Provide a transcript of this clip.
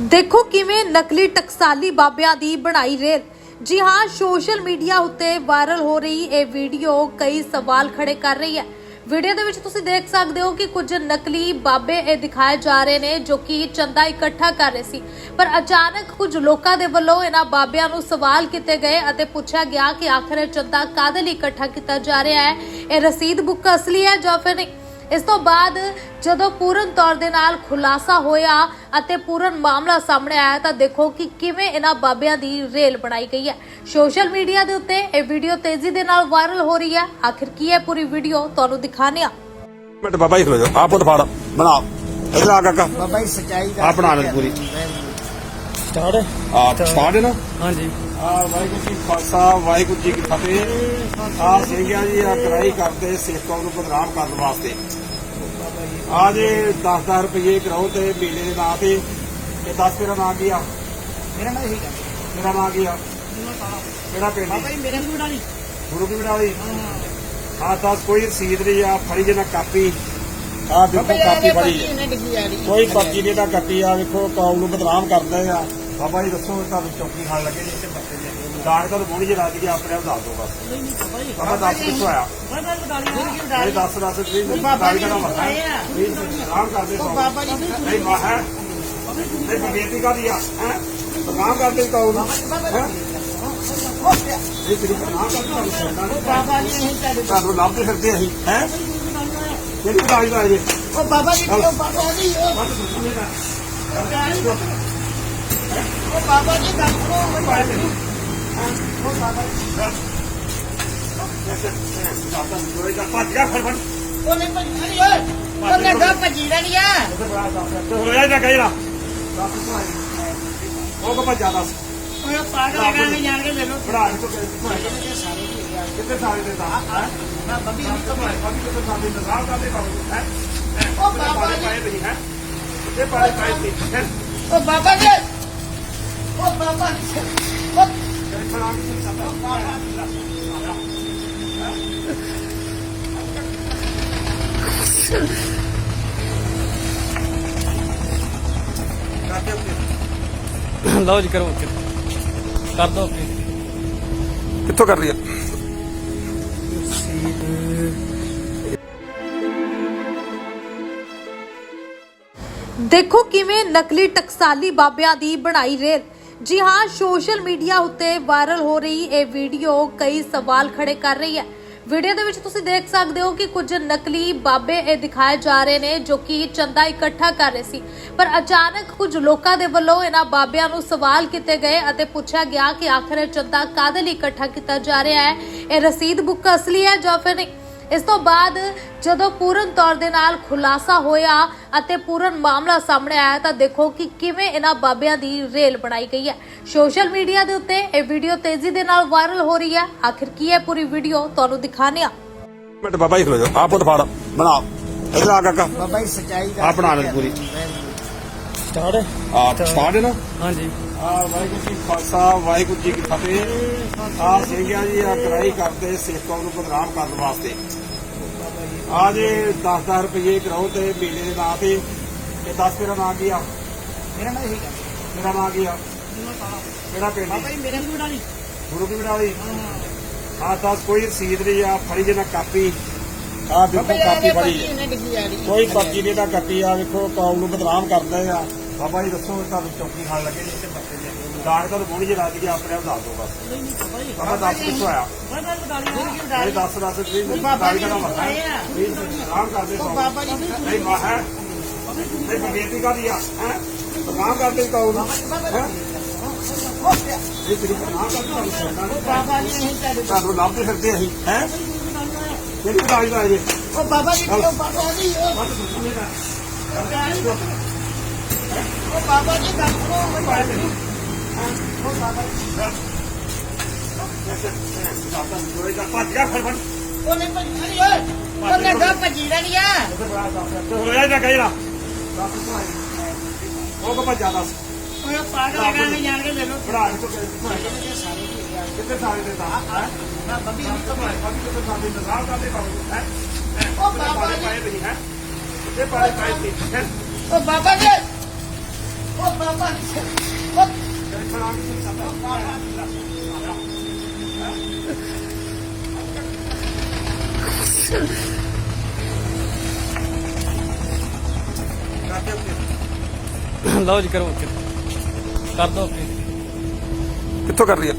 ਦੇਖੋ ਕਿਵੇਂ ਨਕਲੀ ਟਕਸਾਲੀ ਬਾਬਿਆਂ ਦੀ ਬਣਾਈ ਰੇਲ। ਜੀ ਹਾਂ, ਸੋਸ਼ਲ ਮੀਡੀਆ ਉੱਤੇ ਵਾਇਰਲ ਹੋ ਰਹੀ ਇਹ ਵੀਡੀਓ ਕਈ ਸਵਾਲ ਖੜੇ ਕਰ ਰਹੀ ਹੈ। ਵੀਡੀਓ ਦੇ ਵਿੱਚ ਤੁਸੀਂ ਦੇਖ ਸਕਦੇ ਹੋ ਕਿ ਕੁਝ ਨਕਲੀ ਬਾਬੇ ਇਹ ਦਿਖਾਏ ਜਾ ਰਹੇ ਨੇ ਜੋ ਕਿ ਚੰਦਾ ਇਕੱਠਾ ਕਰ ਰਹੇ ਸੀ। ਪਰ ਅਚਾਨਕ ਕੁਝ ਲੋਕਾਂ ਦੇ ਵੱਲੋਂ ਇਹਨਾਂ ਬਾਬਿਆਂ ਨੂੰ ਸਵਾਲ ਕੀਤੇ ਗਏ ਅਤੇ ਪੁੱਛਿਆ ਗਿਆ ਕਿ ਆਖਰ ਇਹ ਚੰਦਾ ਕਾਦੇ ਲਈ ਇਕੱਠਾ ਕੀਤਾ ਜਾ ਰਿਹਾ ਹੈ। ਇਹ ਰਸੀਦ ਬੁੱਕ ਅਸਲੀ ਹੈ ਜਾਂ ਫਿਰ ਨਹੀਂ? ਇਸ ਤੋਂ ਬਾਅਦ ਜਦੋਂ ਪੂਰਨ ਤੌਰ ਦੇ ਨਾਲ ਖੁਲਾਸਾ ਹੋਇਆ ਅਤੇ ਪੂਰਨ ਮਾਮਲਾ ਸਾਹਮਣੇ ਆਇਆ ਤਾਂ ਦੇਖੋ ਕਿ ਕਿਵੇਂ ਇਹਨਾਂ ਬਾਬਿਆਂ ਦੀ ਰੇਲ ਬਣਾਈ ਗਈ ਹੈ। ਸੋਸ਼ਲ ਮੀਡੀਆ ਦੇ ਉੱਤੇ ਇਹ ਵੀਡੀਓ ਤੇਜ਼ੀ ਦੇ ਨਾਲ ਵਾਇਰਲ ਹੋ ਰਹੀ ਹੈ। ਆਖਿਰ ਕੀ ਹੈ ਪੂਰੀ ਵੀਡੀਓ? ਤੁਹਾਨੂੰ ਦਿਖਾਣੇ ਆ ਮਿੰਟ ਬਾਬਾ ਜੀ ਖਲੋ ਜਾ ਆਪ ਫੜ। ਬਣਾ। ਇਧਰ ਆ ਕਾਕਾ। ਬਾਬਾ ਜੀ ਸਚਾਈ ਦਾ ਬਣਾ ਲੈ ਪੂਰੀ। ਸਟਾਰਟ ਆ ਛਾੜ ਨਾ? ਹਾਂਜੀ। ਆ ਵਾਹਿਗੁਰੂ ਜੀ ਖਾਲਸਾ ਵਾਹਿਗੁਰੂ ਜੀ ਕੀ ਫਤਿਹ। ਆ ਸਿੰਘਿਆ ਜੀ ਆ ਕਰਾਈ ਕਰਦੇ ਸਿੱਖ ਕੌਮ ਨੂੰ ਬਦਨਾਮ ਕਰਨ ਵਾਸਤੇ। ਆ ਜੇ 10-10 ਰੁਪਏ ਕਰਾਓ ਤੇ ਮੇਲੇ ਦੇ ਨਾਂ ਤੇ ਤੇ 10 ਤੇਰਾ ਨਾਂ ਕੀ ਆ? ਮੇਰਾ ਨਾਮ ਹੀ ਮੇਰਾ ਨਾਂ ਕੀ ਆ? ਕਿਹੜਾ ਪਿੰਡ ਬਾਬਾ ਜੀ ਮੇਰੇ ਨੂੰ ਨਹੀਂ ਗੁਰੂ ਕੀ ਬੜਾਲੀ ਆ ਦੱਸ ਕੋਈ ਰਸੀਦ ਨਹੀਂ ਆ ਫੜੀ ਜਨਾ ਕਾਪੀ। ਆ ਦੇਖੋ ਕਾਪੀ ਫੜੀ ਕੋਈ ਪਰਚੀ ਨਹੀਂ ਤਾਂ ਕੱਟੀ ਆ ਵੇਖੋ ਕੌਮ ਨੂੰ ਬਦਨਾਮ ਕਰਦੇ ਆ। ਬਾਬਾ ਜੀ ਦੱਸੋ ਤੁਹਾਨੂੰ ਚੌਕੀ ਖਾਣ ਲੱਗੇ ਜੀ ਇੱਥੇ ਬੱਤੇ ਜੀ ਦਾੜ ਕਦ ਬੋਣੀ ਜੀ ਰਾਜ ਕੇ ਆਪਣੇ ਆਪ ਦੱਸ ਦੋ ਬਸ ਨਹੀਂ ਨਹੀਂ ਬਾਬਾ ਜੀ ਬਾਬਾ ਦੱਸ ਕਿੱਥੋਂ ਆਇਆ ਬਾਬਾ ਜੀ ਇਹ ਦੱਸ ਦੱਸ ਪਲੀਜ਼ ਬਾਬਾ ਜੀ ਦਾ ਆ। ਪਲੀਜ਼ ਬਦਨਾਮ ਕਰਦੇ ਉਹ ਕੌਮ ਬਾਬਾ ਜੀ ਨਹੀਂ ਮਾ ਹੈ ਨਹੀਂ ਬੇਇੱਜ਼ਤੀ ਕਾਦੀ ਆ ਹੈ ਬਦਨਾਮ ਕਰਦੇ ਕੌਮ ਨੂੰ ਹੈਂ? ਇਹ ਤੇਰੀ ਕਰਦੇ ਬਾਬਾ ਜੀ ਨਹੀਂ ਤੁਹਾਡੇ ਤੁਹਾਨੂੰ ਲੱਭਦੇ ਫਿਰਦੇ ਅਸੀਂ ਹੈ ਕਿਹੜੀ ਦਾੜੀ ਦਾ ਇਹ ਉਹ ਬਾਬਾ ਜੀ ਉਹ ਬਾਬਾ ਜੀ ਉਹ ਨਾ ਉਹ ਬਾਬਾ ਜੀ। ਗੱਲ ਕਰੋ ਉਹ ਬਾਬਾ ਜੀ ਉਹ ਬਾਬਾ ਜੀ ਭੱਜ ਗਿਆ ਫੜ ਫੜ ਉਹਨੇ ਭੱਜੀ ਓਏ ਉਹਨੇ ਗਾ ਭੱਜੀ ਰਹੀ ਆ ਹੋਇਆ ਜਾਂ ਕਹੀਰਾ ਉਹ ਕੋ ਭੱਜਾ ਦੱਸ ਓਏ ਪਾਗਲ ਹੈਗਾ ਨਹੀਂ ਜਾਣ ਕੇ ਮੈਨੂੰ ਬੜਾ ਇਹ ਤੋਂ ਕਿੱਥੇ ਸਾਰੇ ਦੇ ਤਾਂ ਹੈ ਬਾਬਾ ਜੀ ਕਮਾਈ ਬਾਕੀ ਕਿੱਥੇ ਸਾਡੇ ਨਜ਼ਾਰ ਕਰਦੇ ਬਾਬੂ ਹੈ ਉਹ ਬਾਬਾ ਜੀ ਪਾਏ ਨਹੀਂ ਹੈ ਇਹ ਪਾਏ ਪਾਏ ਸੀ ਹੈ ਉਹ ਬਾਬਾ ਜੀ ਉਹ ਬਾਬਾ ਜੀ ਉਹ ਲਓ ਜੀ ਕਰੋ ਕਰ ਦੋ ਕਿੱਥੋਂ ਕਰ ਰਹੀ ਹੈ ਦੇਖੋ ਕਿਵੇਂ ਨਕਲੀ ਟਕਸਾਲੀ ਬਾਬਿਆਂ ਦੀ ਬਣਾਈ ਰੇਲ। ਜੀ ਹਾਂ, ਸੋਸ਼ਲ ਮੀਡੀਆ ਉੱਤੇ ਵਾਇਰਲ ਹੋ ਰਹੀ ਇਹ ਵੀਡੀਓ ਕਈ ਸਵਾਲ ਖੜੇ ਕਰ ਰਹੀ ਹੈ। ਵੀਡੀਓ ਦੇ ਵਿੱਚ ਤੁਸੀਂ ਦੇਖ ਸਕਦੇ ਹੋ ਕਿ ਕੁਝ ਨਕਲੀ ਬਾਬੇ ਇਹ ਦਿਖਾਏ ਜਾ ਰਹੇ ਨੇ ਜੋ ਕਿ ਚੰਦਾ ਇਕੱਠਾ ਕਰ ਰਹੇ ਸੀ। ਪਰ ਅਚਾਨਕ ਕੁਝ ਲੋਕਾਂ ਦੇ ਵੱਲੋਂ ਇਹਨਾਂ ਬਾਬਿਆਂ ਨੂੰ ਸਵਾਲ ਕੀਤੇ ਗਏ ਅਤੇ ਪੁੱਛਿਆ ਗਿਆ ਕਿ ਆਖਰ ਇਹ ਚੰਦਾ ਕਾਦੇ ਲਈ ਇਕੱਠਾ ਕੀਤਾ ਜਾ ਰਿਹਾ ਹੈ। ਇਹ ਰਸੀਦ ਬੁੱਕ ਅਸਲੀ ਹੈ ਜਾਂ ਫਿਰ ਨਹੀਂ? ਇਸ ਤੋਂ ਬਾਅਦ ਜਦੋਂ ਪੂਰਨ ਤੌਰ ਦੇ ਨਾਲ ਖੁਲਾਸਾ ਹੋਇਆ ਅਤੇ ਪੂਰਨ ਮਾਮਲਾ ਸਾਹਮਣੇ ਆਇਆ ਤਾਂ ਦੇਖੋ ਕਿ ਕਿਵੇਂ ਇਹਨਾਂ ਬਾਬਿਆਂ ਦੀ ਰੇਲ ਬਣਾਈ ਗਈ ਹੈ। ਸੋਸ਼ਲ ਮੀਡੀਆ ਦੇ ਉੱਤੇ ਇਹ ਵੀਡੀਓ ਤੇਜ਼ੀ ਦੇ ਨਾਲ ਵਾਇਰਲ ਹੋ ਰਹੀ ਹੈ। ਆਖਿਰ ਕੀ ਹੈ ਪੂਰੀ ਵੀਡੀਓ? ਤੁਹਾਨੂੰ ਦਿਖਾਣੇ ਆ ਮਿੰਟ ਬਾਬਾ ਜੀ ਖਲੋ ਜਾ ਆਪ ਫੜ। ਬਣਾ। ਇਧਰ ਆ ਕਾਕਾ। ਬਾਬਾ ਜੀ ਸਚਾਈ ਦਾ ਆਹ ਬਣਾ ਲੈ ਪੂਰੀ। ਸਟਾਰਟ ਆ ਛਾੜ ਨਾ? ਹਾਂਜੀ। ਆ ਵਾਹਿਗੁਰੂ ਜੀ ਖਾਲਸਾ ਵਾਹਿਗੁਰੂ ਜੀ ਕੀ ਫਤਿਹ। ਆ ਸਿੰਘਿਆ ਜੀ ਆ ਕਰਾਈ ਕਰਦੇ ਸਿੱਖ ਨੂੰ ਬਦਨਾਮ ਕਰਨ ਵਾਸਤੇ। ਆ ਜੇ 10-10 ਰੁਪਏ ਕਰਾਓ ਤੇ ਮੇਲੇ ਦੇ ਨਾਂ ਤੇ ਤੇ 10 ਤੇਰਾ ਨਾਂ ਕੀ ਆ? ਮੇਰਾ ਨਾਮ ਹੀ ਮੇਰਾ ਨਾਂ ਕੀ ਆ? ਕਿਹੜਾ ਪਿੰਡ ਬਾਬਾ ਜੀ ਮੇਰੇ ਨੂੰ ਨਹੀਂ ਗੁਰੂ ਕੀ ਬੜਾਲੀ ਆ ਦੱਸ ਕੋਈ ਰਸੀਦ ਨਹੀਂ ਆ ਫੜੀ ਜਨਾ ਕਾਪੀ। ਆ ਦੇਖੋ ਕਾਪੀ ਫੜੀ ਕੋਈ ਪਰਚੀ ਨਹੀਂ ਤਾਂ ਕੱਟੀ ਆ ਵੇਖੋ ਕੌਮ ਨੂੰ ਬਦਨਾਮ ਕਰਦੇ ਆ। ਬਾਬਾ ਜੀ ਦੱਸੋ ਤੁਹਾਨੂੰ ਚੌਕੀ ਖਾਣ ਲੱਗੇ ਜੀ ਇੱਥੇ ਬੱਤੇ ਜੀ ਦਾੜ ਕਦ ਬੋਣੀ ਜੀ ਰਾਜ ਕੇ ਆਪਣੇ ਆਪ ਦੱਸ ਦੋ ਬਸ ਨਹੀਂ ਨਹੀਂ ਬਾਬਾ ਜੀ ਬਾਬਾ ਦੱਸ ਕਿੱਥੋਂ ਆਇਆ ਬਾਬਾ ਜੀ ਇਹ ਦੱਸ ਦੱਸ ਪਲੀਜ਼ ਬਾਬਾ ਜੀ ਦਾ ਆ। ਪਲੀਜ਼ ਬਦਨਾਮ ਕਰਦੇ ਕੌਮ ਬਾਬਾ ਜੀ ਨਹੀਂ ਮਾ ਹੈ ਨਹੀਂ ਬੇਇੱਜ਼ਤੀ ਕਾਦੀ ਆ ਹੈ ਬਦਨਾਮ ਕਰਦੇ ਨੂੰ ਹੈਂ? ਇਹ ਤੇਰੀ ਕਰਦੇ ਬਾਬਾ ਜੀ ਨਹੀਂ ਤੁਹਾਡੇ ਤੁਹਾਨੂੰ ਲੱਭਦੇ ਫਿਰਦੇ ਅਸੀਂ ਹੈ ਕਿਹੜੀ ਦਾੜੀ ਦਾ ਇਹ ਉਹ ਬਾਬਾ ਜੀ ਉਹ ਬਾਬਾ ਜੀ ਉਹ ਨਾ ਉਹ ਬਾਬਾ ਜੀ। ਗੱਲ ਕਰੋ ਉਹ ਬਾਬਾ ਜੀ ਉਹ ਬਾਬਾ ਜੀ ਭੱਜ ਗਿਆ ਫੜ ਫੜ ਉਹਨੇ ਭੱਜੀ ਓਏ ਉਹਨੇ ਗਾ ਭੱਜੀ ਰਹੀ ਆ ਹੋਇਆ ਜਾਂ ਕਹੀਰਾ ਉਹ ਕੋ ਭੱਜਾ ਦੱਸ ਓਏ ਪਾਗਲ ਹੈਗਾ ਨਹੀਂ ਜਾਣ ਕੇ ਮੈਨੂੰ ਬੜਾ ਇਹ ਤੋਂ ਕਿੱਥੇ ਸਾਰੇ ਦੇ ਤਾਂ ਹੈ ਬਾਬਾ ਜੀ ਕਮਾਈ ਬਾਕੀ ਕਿੱਥੇ ਸਾਡੇ ਨਜ਼ਾਰ ਕਰਦੇ ਬਾਬੂ ਹੈ ਉਹ ਬਾਬਾ ਜੀ ਪਾਏ ਨਹੀਂ ਹੈ ਇਹ ਪਾਏ ਪਾਏ ਸੀ ਹੈ ਉਹ ਬਾਬਾ ਜੀ ਉਹ ਬਾਬਾ ਜੀ ਉਹ ਲਓ ਜੀ ਕਰੋ ਓਕੇ। ਕਰ ਦੋ ਓਕੇ। ਕਿੱਥੋਂ ਕਰ ਰਹੀ ਹੈ